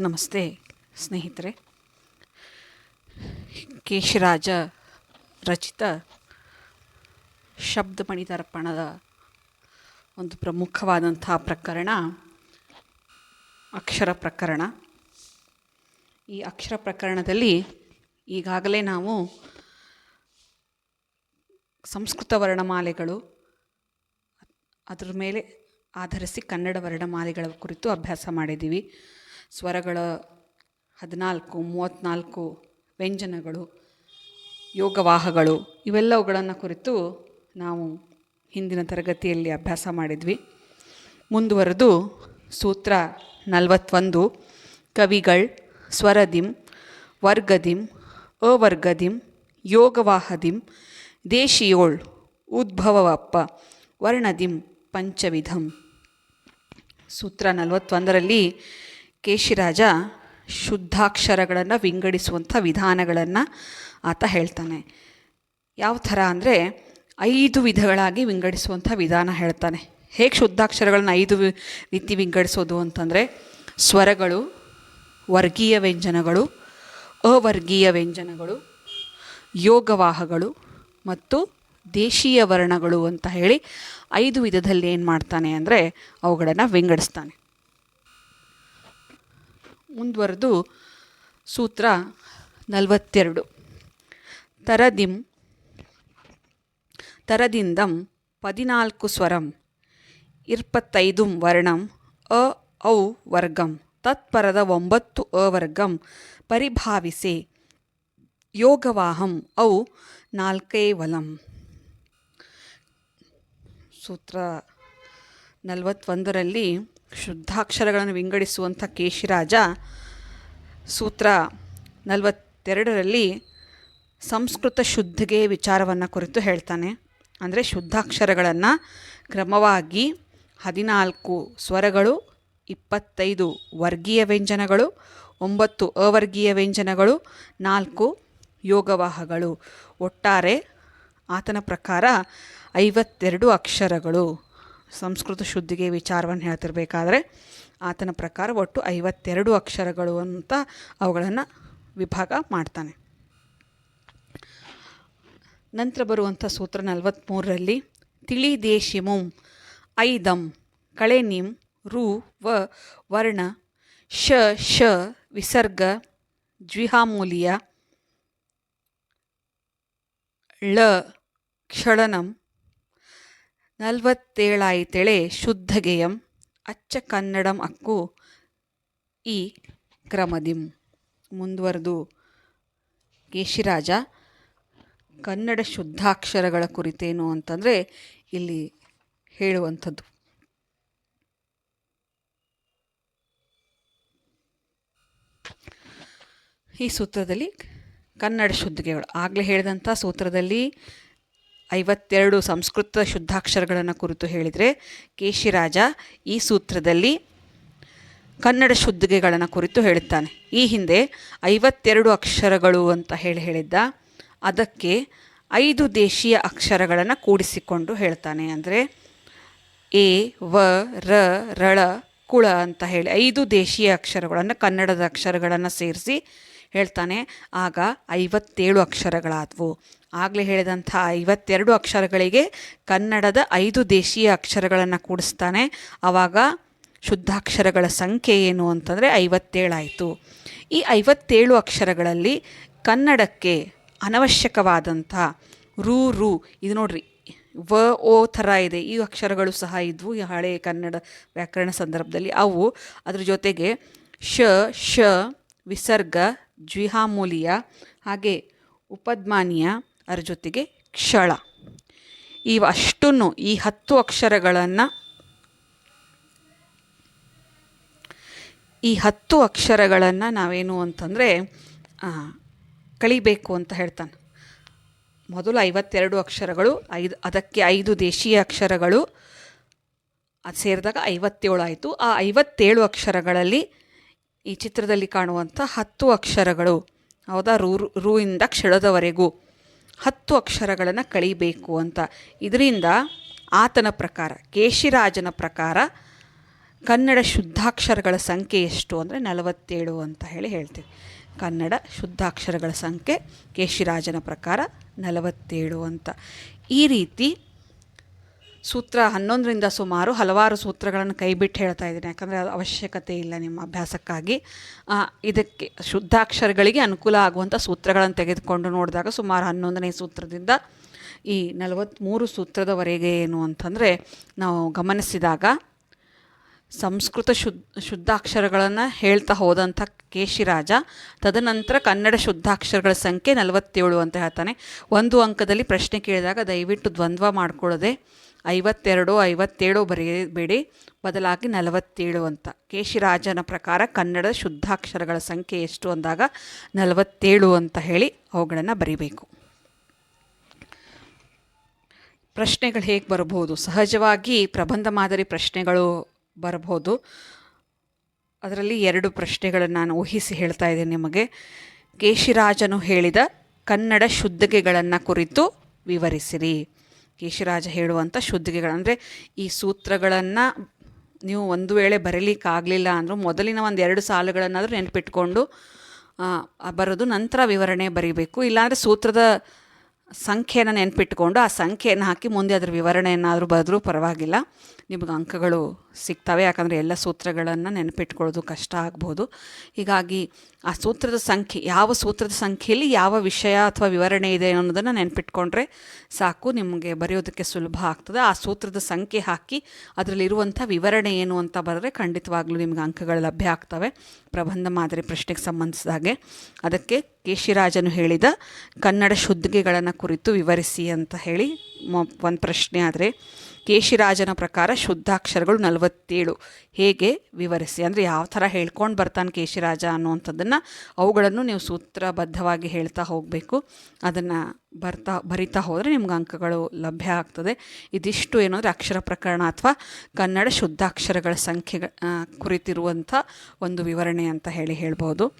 ನಮಸ್ತೆ ಸ್ನೇಹಿತರೆ. ಕೇಶರಾಜ ರಚಿತ ಶಬ್ದಮಣಿ ದರ್ಪಣದ ಒಂದು ಪ್ರಮುಖವಾದಂಥ ಪ್ರಕರಣ, ಅಕ್ಷರ ಪ್ರಕರಣ. ಈ ಅಕ್ಷರ ಪ್ರಕರಣದಲ್ಲಿ ಈಗಾಗಲೇ ನಾವು ಸಂಸ್ಕೃತ ವರ್ಣಮಾಲೆಗಳು, ಅದರ ಮೇಲೆ ಆಧರಿಸಿ ಕನ್ನಡ ವರ್ಣಮಾಲೆಗಳ ಕುರಿತು ಅಭ್ಯಾಸ ಮಾಡಿದ್ದೀವಿ. ಸ್ವರಗಳ ಹದಿನಾಲ್ಕು ಮೂವತ್ತ್ನಾಲ್ಕು ವ್ಯಂಜನಗಳು, ಯೋಗವಾಹಗಳು, ಇವೆಲ್ಲವುಗಳನ್ನು ಕುರಿತು ನಾವು ಹಿಂದಿನ ತರಗತಿಯಲ್ಲಿ ಅಭ್ಯಾಸ ಮಾಡಿದ್ವಿ. ಮುಂದುವರೆದು ಸೂತ್ರ ನಲವತ್ತೊಂದು, ಕವಿಗಳ್ ಸ್ವರದಿಂ, ವರ್ಗದಿಂ, ಅವರ್ಗದಿಂ, ಯೋಗವಾಹದಿಂ, ದೇಶಿಯೋಳ್, ಉದ್ಭವವಪ್ಪ, ವರ್ಣದಿಂ, ಪಂಚವಿಧಂ. ಸೂತ್ರ ನಲವತ್ತೊಂದರಲ್ಲಿ ಕೇಶಿರಾಜ ಶುದ್ಧಾಕ್ಷರಗಳನ್ನು ವಿಂಗಡಿಸುವಂಥ ವಿಧಾನಗಳನ್ನು ಆತ ಹೇಳ್ತಾನೆ. ಯಾವ ಥರ ಅಂದರೆ ಐದು ವಿಧಗಳಾಗಿ ವಿಂಗಡಿಸುವಂಥ ವಿಧಾನ ಹೇಳ್ತಾನೆ. ಹೇಗೆ ಶುದ್ಧಾಕ್ಷರಗಳನ್ನು ಐದು ರೀತಿ ವಿಂಗಡಿಸೋದು ಅಂತಂದರೆ ಸ್ವರಗಳು, ವರ್ಗೀಯ ವ್ಯಂಜನಗಳು, ಅವರ್ಗೀಯ ವ್ಯಂಜನಗಳು, ಯೋಗವಾಹಗಳು ಮತ್ತು ದೇಶೀಯ ವರ್ಣಗಳು ಅಂತ ಹೇಳಿ ಐದು ವಿಧದಲ್ಲಿ ಏನು ಮಾಡ್ತಾನೆ ಅಂದರೆ ಅವುಗಳನ್ನು ವಿಂಗಡಿಸ್ತಾನೆ. ಮುಂದುವರೆದು ಸೂತ್ರ ನಲವತ್ತೆರಡು. ತರದಿಂ, ತರದಿಂದಂ ಪದಿನಾಲ್ಕು ಸ್ವರಂ, ಇಪ್ಪತ್ತೈದು ವರ್ಣಂ, ಅ, ಔ ವರ್ಗಂ, ತತ್ಪರದ ಒಂಬತ್ತು ಅವರ್ಗಂ ಪರಿಭಾವಿಸೆ, ಯೋಗವಾಹಂ ಔ ನಾಲ್ಕೇವಲಂ ಸೂತ್ರ ನಲವತ್ತೊಂದರಲ್ಲಿ ಶುದ್ಧಾಕ್ಷರಗಳನ್ನು ವಿಂಗಡಿಸುವಂಥ ಕೇಶಿರಾಜ ಸೂತ್ರ ನಲವತ್ತೆರಡರಲ್ಲಿ ಸಂಸ್ಕೃತ ಶುದ್ಧಿಗೆ ವಿಚಾರವನ್ನು ಕುರಿತು ಹೇಳ್ತಾನೆ. ಅಂದರೆ ಶುದ್ಧಾಕ್ಷರಗಳನ್ನು ಕ್ರಮವಾಗಿ ಹದಿನಾಲ್ಕು ಸ್ವರಗಳು, ಇಪ್ಪತ್ತೈದು ವರ್ಗೀಯ ವ್ಯಂಜನಗಳು, ಒಂಬತ್ತು ಅವರ್ಗೀಯ ವ್ಯಂಜನಗಳು, ನಾಲ್ಕು ಯೋಗವಾಹಗಳು. ಒಟ್ಟಾರೆ ಆತನ ಪ್ರಕಾರ ಐವತ್ತೆರಡು ಅಕ್ಷರಗಳು. ಸಂಸ್ಕೃತ ಶುದ್ಧಿಗೆ ವಿಚಾರವನ್ನು ಹೇಳ್ತಿರ್ಬೇಕಾದ್ರೆ ಆತನ ಪ್ರಕಾರ ಒಟ್ಟು ಐವತ್ತೆರಡು ಅಕ್ಷರಗಳು ಅಂತ ಅವುಗಳನ್ನು ವಿಭಾಗ ಮಾಡ್ತಾನೆ. ನಂತರ ಬರುವಂಥ ಸೂತ್ರ ನಲವತ್ತ್ಮೂರರಲ್ಲಿ ತಿಳಿ ದೇಶಿಮುಂ ಐದಂ ಕಳೆ ನಿಮ್ ರು, ವ, ವರ್ಣ, ಶ ಶ, ವಿಸರ್ಗ, ಜ್ವಿಹಾಮೂಲಿಯ, ಳ, ಕ್ಷಳನಂ ನಲ್ವತ್ತೇಳಾಯಿತೆಳೆ ಶುದ್ಧಗೆಯಂ ಅಚ್ಚ ಕನ್ನಡಂ ಅಕ್ಕು ಈ ಕ್ರಮದಿಂ. ಮುಂದುವರೆದು ಕೇಶಿರಾಜ, ಕನ್ನಡ ಶುದ್ಧಾಕ್ಷರಗಳ ಕುರಿತೇನು ಅಂತಂದರೆ ಇಲ್ಲಿ ಹೇಳುವಂಥದ್ದು. ಈ ಸೂತ್ರದಲ್ಲಿ ಕನ್ನಡ ಶುದ್ಧಿಗೆಗಳು ಆಗಲೇ ಹೇಳಿದಂಥ ಸೂತ್ರದಲ್ಲಿ ಐವತ್ತೆರಡು ಸಂಸ್ಕೃತ ಶುದ್ಧಾಕ್ಷರಗಳನ್ನು ಕುರಿತು ಹೇಳಿದರೆ, ಕೇಶಿರಾಜ ಈ ಸೂತ್ರದಲ್ಲಿ ಕನ್ನಡ ಶುದ್ಧಿಗೆಗಳನ್ನು ಕುರಿತು ಹೇಳುತ್ತಾನೆ. ಈ ಹಿಂದೆ ಐವತ್ತೆರಡು ಅಕ್ಷರಗಳು ಅಂತ ಹೇಳಿ ಹೇಳಿದ್ದ, ಅದಕ್ಕೆ ಐದು ದೇಶೀಯ ಅಕ್ಷರಗಳನ್ನು ಕೂಡಿಸಿಕೊಂಡು ಹೇಳ್ತಾನೆ. ಅಂದರೆ ಎ, ವ, ರ ರಳ ಕುಳ ಅಂತ ಹೇಳಿ ಐದು ದೇಶೀಯ ಅಕ್ಷರಗಳನ್ನು ಕನ್ನಡದ ಅಕ್ಷರಗಳನ್ನು ಸೇರಿಸಿ ಹೇಳ್ತಾನೆ, ಆಗ ಐವತ್ತೇಳು ಅಕ್ಷರಗಳಾದವು. ಆಗಲೇ ಹೇಳಿದಂಥ ಐವತ್ತೆರಡು ಅಕ್ಷರಗಳಿಗೆ ಕನ್ನಡದ ಐದು ದೇಶೀಯ ಅಕ್ಷರಗಳನ್ನು ಕೂಡಿಸ್ತಾನೆ. ಆವಾಗ ಶುದ್ಧಾಕ್ಷರಗಳ ಸಂಖ್ಯೆ ಏನು ಅಂತಂದರೆ ಐವತ್ತೇಳಾಯಿತು. ಈ ಐವತ್ತೇಳು ಅಕ್ಷರಗಳಲ್ಲಿ ಕನ್ನಡಕ್ಕೆ ಅನವಶ್ಯಕವಾದಂಥ ರು ರು, ಇದು ನೋಡ್ರಿ, ವ, ಓ ಥರ ಇದೆ. ಈ ಅಕ್ಷರಗಳು ಸಹ ಇದ್ವು ಈ ಹಳೆಯ ಕನ್ನಡ ವ್ಯಾಕರಣ ಸಂದರ್ಭದಲ್ಲಿ. ಅವು ಅದ್ರ ಜೊತೆಗೆ ಶ ಶ, ವಿಸರ್ಗ ದ್ವಿಹಾಮೂಲಿಯ ಹಾಗೆ ಉಪದ್ಮಾನಿಯ ಅದರ ಜೊತೆಗೆ ಕ್ಷಳ. ಇವು ಅಷ್ಟನ್ನು ಈ ಹತ್ತು ಅಕ್ಷರಗಳನ್ನು ಈ ಹತ್ತು ಅಕ್ಷರಗಳನ್ನು ನಾವೇನು ಅಂತಂದರೆ ಕಳಿಬೇಕು ಅಂತ ಹೇಳ್ತಾನೆ. ಮೊದಲು ಐವತ್ತೆರಡು ಅಕ್ಷರಗಳು, ಐದು, ಅದಕ್ಕೆ ಐದು ದೇಶೀಯ ಅಕ್ಷರಗಳು, ಅದು ಸೇರಿದಾಗ ಐವತ್ತೇಳು ಆಯಿತು. ಆ ಐವತ್ತೇಳು ಅಕ್ಷರಗಳಲ್ಲಿ ಈ ಚಿತ್ರದಲ್ಲಿ ಕಾಣುವಂಥ ಹತ್ತು ಅಕ್ಷರಗಳು. ಹೌದಾ? ರೂ ರೂ ಇಂದ ಕ್ಷಳದವರೆಗೂ ಹತ್ತು ಅಕ್ಷರಗಳನ್ನು ಕಳಿಬೇಕು ಅಂತ. ಇದರಿಂದ ಆತನ ಪ್ರಕಾರ, ಕೇಶಿರಾಜನ ಪ್ರಕಾರ ಕನ್ನಡ ಶುದ್ಧಾಕ್ಷರಗಳ ಸಂಖ್ಯೆ ಎಷ್ಟು ಅಂದರೆ ನಲವತ್ತೇಳು ಅಂತ ಹೇಳಿ ಹೇಳ್ತೀವಿ. ಕನ್ನಡ ಶುದ್ಧಾಕ್ಷರಗಳ ಸಂಖ್ಯೆ ಕೇಶಿರಾಜನ ಪ್ರಕಾರ ನಲವತ್ತೇಳು ಅಂತ. ಈ ರೀತಿ ಸೂತ್ರ ಹನ್ನೊಂದರಿಂದ ಸುಮಾರು ಹಲವಾರು ಸೂತ್ರಗಳನ್ನು ಕೈಬಿಟ್ಟು ಹೇಳ್ತಾ ಇದ್ದೀನಿ. ಯಾಕಂದರೆ ಅದು ಅವಶ್ಯಕತೆ ಇಲ್ಲ ನಿಮ್ಮ ಅಭ್ಯಾಸಕ್ಕಾಗಿ. ಇದಕ್ಕೆ ಶುದ್ಧಾಕ್ಷರಗಳಿಗೆ ಅನುಕೂಲ ಆಗುವಂಥ ಸೂತ್ರಗಳನ್ನು ತೆಗೆದುಕೊಂಡು ನೋಡಿದಾಗ ಸುಮಾರು ಹನ್ನೊಂದನೇ ಸೂತ್ರದಿಂದ ಈ ನಲವತ್ತ್ಮೂರು ಸೂತ್ರದವರೆಗೆ ಏನು ಅಂತಂದರೆ ನಾವು ಗಮನಿಸಿದಾಗ ಸಂಸ್ಕೃತ ಶುದ್ಧ ಶುದ್ಧಾಕ್ಷರಗಳನ್ನು ಹೇಳ್ತಾ ಹೋದಂಥ ಕೇಶಿರಾಜ, ತದನಂತರ ಕನ್ನಡ ಶುದ್ಧಾಕ್ಷರಗಳ ಸಂಖ್ಯೆ ನಲವತ್ತೇಳು ಅಂತ ಹೇಳ್ತಾನೆ. ಒಂದು ಅಂಕದಲ್ಲಿ ಪ್ರಶ್ನೆ ಕೇಳಿದಾಗ ದಯವಿಟ್ಟು ದ್ವಂದ್ವ ಮಾಡಿಕೊಳ್ಳದೆ ಐವತ್ತೆರಡು, ಐವತ್ತೇಳು ಬರೆಯಬೇಡಿ. ಬದಲಾಗಿ ನಲವತ್ತೇಳು ಅಂತ. ಕೇಶಿರಾಜನ ಪ್ರಕಾರ ಕನ್ನಡ ಶುದ್ಧಾಕ್ಷರಗಳ ಸಂಖ್ಯೆ ಎಷ್ಟು ಅಂದಾಗ ನಲವತ್ತೇಳು ಅಂತ ಹೇಳಿ ಅವುಗಳನ್ನು ಬರಿಬೇಕು. ಪ್ರಶ್ನೆಗಳು ಹೇಗೆ ಬರಬಹುದು? ಸಹಜವಾಗಿ ಪ್ರಬಂಧ ಮಾದರಿ ಪ್ರಶ್ನೆಗಳು ಬರಬಹುದು. ಅದರಲ್ಲಿ ಎರಡು ಪ್ರಶ್ನೆಗಳನ್ನು ನಾನು ಊಹಿಸಿ ಹೇಳ್ತಾ ಇದ್ದೇನೆ ನಿಮಗೆ. ಕೇಶಿರಾಜನು ಹೇಳಿದ ಕನ್ನಡ ಶುದ್ಧಿಗೆಗಳನ್ನು ಕುರಿತು ವಿವರಿಸಿರಿ. ಕೇಶಿರಾಜ ಹೇಳುವಂಥ ಶುದ್ಧಿಗೆಗಳು. ಅಂದರೆ ಈ ಸೂತ್ರಗಳನ್ನು ನೀವು ಒಂದು ವೇಳೆ ಬರೀಲಿಕ್ಕಾಗಲಿಲ್ಲ ಅಂದರೂ ಮೊದಲಿನ ಒಂದು ಎರಡು ಸಾಲುಗಳನ್ನಾದರೂ ನೆನಪಿಟ್ಕೊಂಡು ಬರೋದು ನಂತರ ವಿವರಣೆ ಬರೀಬೇಕು. ಇಲ್ಲಾಂದರೆ ಸೂತ್ರದ ಸಂಖ್ಯೆಯನ್ನು ನೆನಪಿಟ್ಕೊಂಡು ಆ ಸಂಖ್ಯೆಯನ್ನು ಹಾಕಿ ಮುಂದೆ ಅದರ ವಿವರಣೆಯನ್ನಾದರೂ ಬರೆದರೂ ಪರವಾಗಿಲ್ಲ. ನಿಮಗೆ ಅಂಕಗಳು ಸಿಗ್ತವೆ. ಯಾಕಂದರೆ ಎಲ್ಲ ಸೂತ್ರಗಳನ್ನು ನೆನಪಿಟ್ಕೊಳ್ಳೋದು ಕಷ್ಟ ಆಗ್ಬೋದು. ಹೀಗಾಗಿ ಆ ಸೂತ್ರದ ಸಂಖ್ಯೆ, ಯಾವ ಸೂತ್ರದ ಸಂಖ್ಯೆಯಲ್ಲಿ ಯಾವ ವಿಷಯ ಅಥವಾ ವಿವರಣೆ ಇದೆ ಅನ್ನೋದನ್ನು ನೆನಪಿಟ್ಕೊಂಡ್ರೆ ಸಾಕು, ನಿಮಗೆ ಬರೆಯೋದಕ್ಕೆ ಸುಲಭ ಆಗ್ತದೆ. ಆ ಸೂತ್ರದ ಸಂಖ್ಯೆ ಹಾಕಿ ಅದರಲ್ಲಿರುವಂಥ ವಿವರಣೆ ಏನು ಅಂತ ಬರೆದ್ರೆ ಖಂಡಿತವಾಗ್ಲೂ ನಿಮ್ಗೆ ಅಂಕಗಳು ಲಭ್ಯ ಆಗ್ತವೆ. ಪ್ರಬಂಧ ಮಾದರಿ ಪ್ರಶ್ನೆಗೆ ಸಂಬಂಧಿಸಿದ ಹಾಗೆ. ಅದಕ್ಕೆ ಕೇಶಿರಾಜನು ಹೇಳಿದ, ಕನ್ನಡ ಶುದ್ಧಿಗೆಗಳನ್ನು ಕುರಿತು ವಿವರಿಸಿ ಅಂತ ಹೇಳಿ ಒಂದು ಪ್ರಶ್ನೆ ಆದರೆ, ಕೇಶಿರಾಜನ ಪ್ರಕಾರ ಶುದ್ಧಾಕ್ಷರಗಳು ನಲವತ್ತೇಳು. ಹೇಗೆ? ವಿವರಿಸಿ. ಅಂದರೆ ಯಾವ ಥರ ಹೇಳ್ಕೊಂಡು ಬರ್ತಾನೆ ಕೇಶಿರಾಜ ಅನ್ನುವಂಥದ್ದನ್ನು ಅವುಗಳನ್ನು ನೀವು ಸೂತ್ರಬದ್ಧವಾಗಿ ಹೇಳ್ತಾ ಹೋಗಬೇಕು. ಅದನ್ನು ಬರ್ತಾ, ಬರಿತಾ ಹೋದರೆ ನಿಮ್ಗೆ ಅಂಕಗಳು ಲಭ್ಯ ಆಗ್ತದೆ. ಇದಿಷ್ಟು ಏನು ಅಕ್ಷರ ಪ್ರಕರಣ ಅಥವಾ ಕನ್ನಡ ಶುದ್ಧಾಕ್ಷರಗಳ ಸಂಖ್ಯೆ ಕುರಿತಿರುವಂಥ ಒಂದು ವಿವರಣೆ ಅಂತ ಹೇಳಿ ಹೇಳ್ಬೋದು.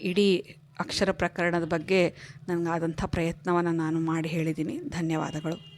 ಇಡೀ ಅಕ್ಷರ ಪ್ರಕರಣದ ಬಗ್ಗೆ ನನಗಾದಂಥ ಪ್ರಯತ್ನವನ್ನು ನಾನು ಮಾಡಿ ಹೇಳಿದ್ದೀನಿ. ಧನ್ಯವಾದಗಳು.